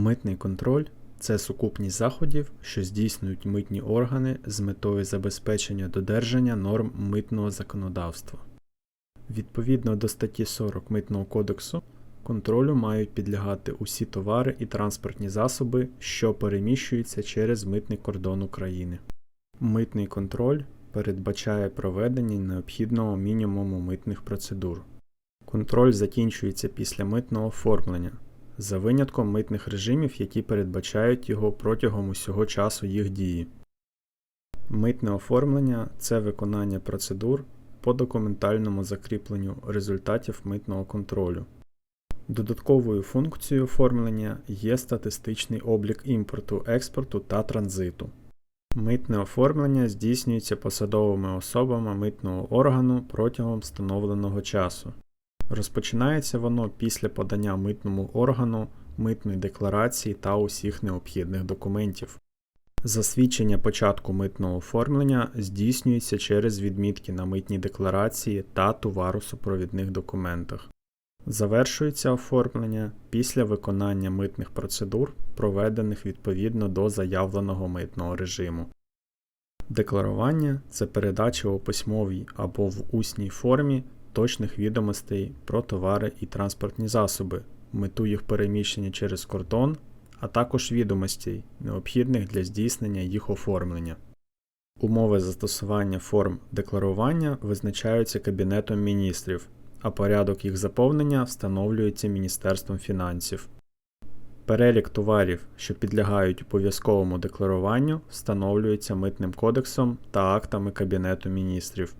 Митний контроль це сукупність заходів, що здійснюють митні органи з метою забезпечення додержання норм митного законодавства. Відповідно до статті 40 Митного кодексу, контролю мають підлягати усі товари і транспортні засоби, що переміщуються через митний кордон України. Митний контроль передбачає проведення необхідного мінімуму митних процедур. Контроль закінчується після митного оформлення, за винятком митних режимів, які передбачають його протягом усього часу їх дії. Митне оформлення це виконання процедур по документальному закріпленню результатів митного контролю. Додатковою функцією оформлення є статистичний облік імпорту, експорту та транзиту. Митне оформлення здійснюється посадовими особами митного органу протягом встановленого часу. Розпочинається воно після подання митному органу митної декларації та усіх необхідних документів. Засвідчення початку митного оформлення здійснюється через відмітки на митній декларації та товаросупровідних документах. Завершується оформлення після виконання митних процедур, проведених відповідно до заявленого митного режиму. Декларування це передача у письмовій або в усній формі точних відомостей про товари і транспортні засоби, мету їх переміщення через кордон, а також відомостей, необхідних для здійснення їх оформлення. Умови застосування форм декларування визначаються Кабінетом міністрів, а порядок їх заповнення встановлюється Міністерством фінансів. Перелік товарів, що підлягають обов'язковому декларуванню, встановлюється Митним кодексом та актами Кабінету міністрів.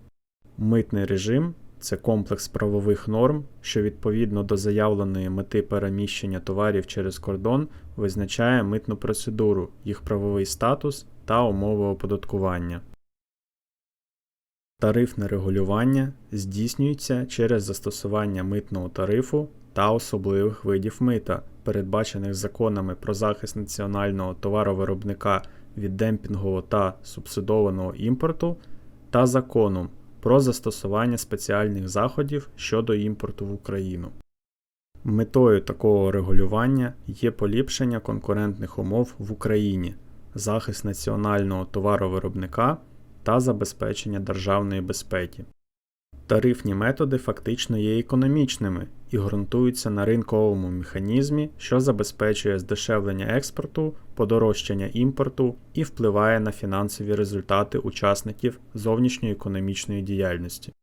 Митний режим це комплекс правових норм, що відповідно до заявленої мети переміщення товарів через кордон визначає митну процедуру, їх правовий статус та умови оподаткування. Тарифне регулювання здійснюється через застосування митного тарифу та особливих видів мита, передбачених законами про захист національного товаровиробника від демпінгового та субсидованого імпорту та законом про застосування спеціальних заходів щодо імпорту в Україну. Метою такого регулювання є поліпшення конкурентних умов в Україні, захист національного товаровиробника та забезпечення державної безпеки. Тарифні методи фактично є економічними і ґрунтуються на ринковому механізмі, що забезпечує здешевлення експорту, подорожчання імпорту і впливає на фінансові результати учасників зовнішньоекономічної діяльності.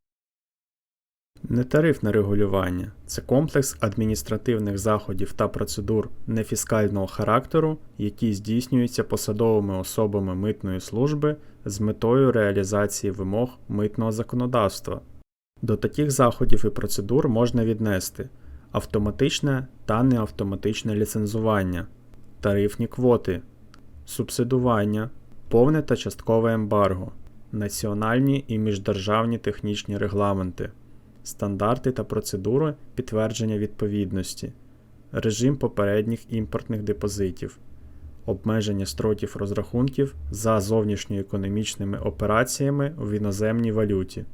Нетарифне регулювання це комплекс адміністративних заходів та процедур нефіскального характеру, які здійснюються посадовими особами митної служби з метою реалізації вимог митного законодавства. До таких заходів і процедур можна віднести автоматичне та неавтоматичне ліцензування, тарифні квоти, субсидування, повне та часткове ембарго, національні і міждержавні технічні регламенти, стандарти та процедури підтвердження відповідності, режим попередніх імпортних депозитів, обмеження строків розрахунків за зовнішньоекономічними операціями в іноземній валюті.